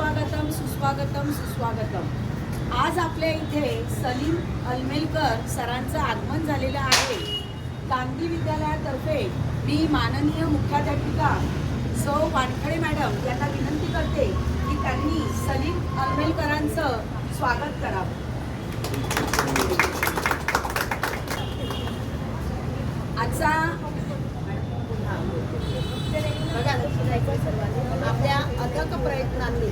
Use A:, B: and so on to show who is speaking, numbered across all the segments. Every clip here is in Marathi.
A: सुस्वागतम सुस्वागतम सुस्वागतम. आज आपल्या इथे सलीम अलमेलकर सरांचं आगमन झालेलं आहे. गांधी विद्यालयातर्फे मी माननीय मुख्याध्यापिका सौ वानखडे मॅडम यांना विनंती करते की त्यांनी सलीम अलमेलकरांचं स्वागत करावं. आजचा
B: बघा अथक प्रयत्नांनी.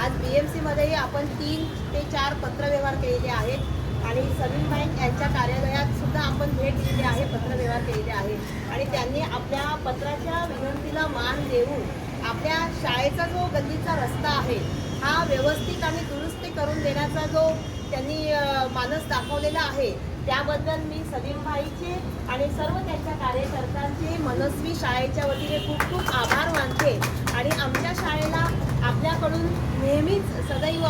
B: आज बी एम सीमध्येही आपण तीन ते चार पत्रव्यवहार केलेले आहेत. आणि सलीम बँक यांच्या कार्यालयात सुद्धा आपण भेट दिलेली आहे पत्रव्यवहार केलेले आहे. आणि त्यांनी आपल्या पत्राच्या विनंतीला मान देऊन आपल्या शाळेचा जो गल्लीचा रस्ता आहे हा व्यवस्थित आणि दुरुस्ती करून देण्याचा जो त्यांनी मानस दाखवलेला आहे त्याबद्दल मी सलीमभाईचे आणि सर्व त्यांच्या कार्यकर्त्यांचे मनस्वी शाळेच्या वतीने खूप खूप आभार मानते आणि आमच्या शाळेला आपल्याकडून नेहमीच सदैव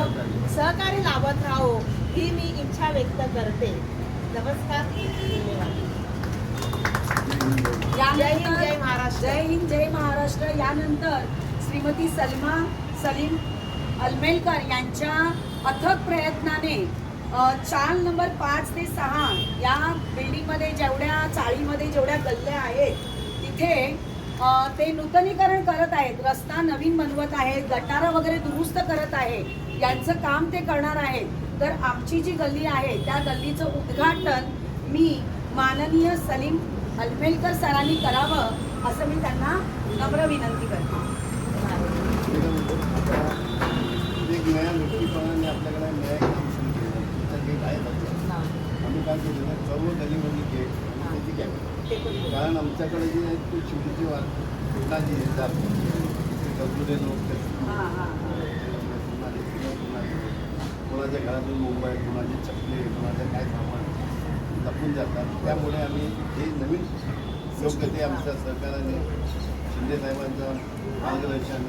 B: सहकार्य लाभत राहो ही मी इच्छा व्यक्त करते. नमस्कार. जय हिंद, जय महाराष्ट्र.
A: जय हिंद जय महाराष्ट्र. यानंतर श्रीमती सलमा सलीम अलमेलकर यांच्या अथक प्रयत्नाने चाल नंबर पाच ते सहा या बिल्डिंगमध्ये जेवढ्या चाळीमध्ये जेवढ्या गल्ल्या आहेत तिथे ते नूतनीकरण करत आहेत रस्ता नवीन बनवत आहेत गटारं वगैरे दुरुस्त करत आहे यांचं काम ते करणार आहेत. तर आमची जी गल्ली आहे त्या गल्लीचं उद्घाटन मी माननीय सलीम अलमेलकर सरांनी करावं असं मी त्यांना नम्र विनंती करते.
C: आम्ही काय सर्व गलीमधली गेट त्याची कॅमेरा कारण आमच्याकडे जे आहे ते चिमणीची वाट कोणाची येतात ते गजबुजे लोक
A: हां हां
C: कोणाच्या घरातून मोबाईल कोणाचे चपले कोणाचं काय सामान लपून जातात. त्यामुळे आम्ही हे नवीन योग्य ते आमच्या सरकारने शिंदे साहेबांचं मार्गदर्शन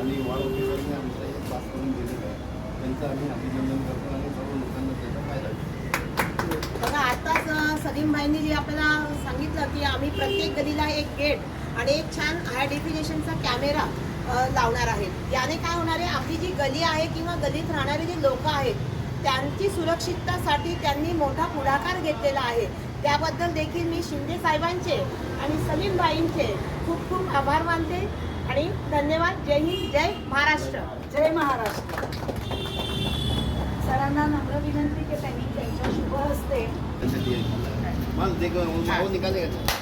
C: आणि वाढवणुकीवरती आमचं हे पास करून दिलेलं आहे. त्यांचं आम्ही अभिनंदन करतो आणि सर्व लोकांना त्याचा फायदा
B: बघा आताच सलीमबाईंनी जे आपल्याला सांगितलं की आम्ही प्रत्येक गलीला एक गेट आणि एक छान हाय डेफिनेशनचा कॅमेरा लावणार आहेत. याने काय होणार आहे आपली जी गली आहे किंवा गलीत राहणारे जे लोक आहेत त्यांची सुरक्षिततासाठी त्यांनी मोठा पुढाकार घेतलेला आहे. त्याबद्दल देखील मी शिंदे साहेबांचे आणि सलीमबाईंचे खूप खूप आभार मानते आणि धन्यवाद. जय हिंद जय महाराष्ट्र.
A: जय महाराष्ट्र. सरांना नम्र विनंती शुभ हस्ते
C: त्याच्यात हे मला ते माऊ निकाले का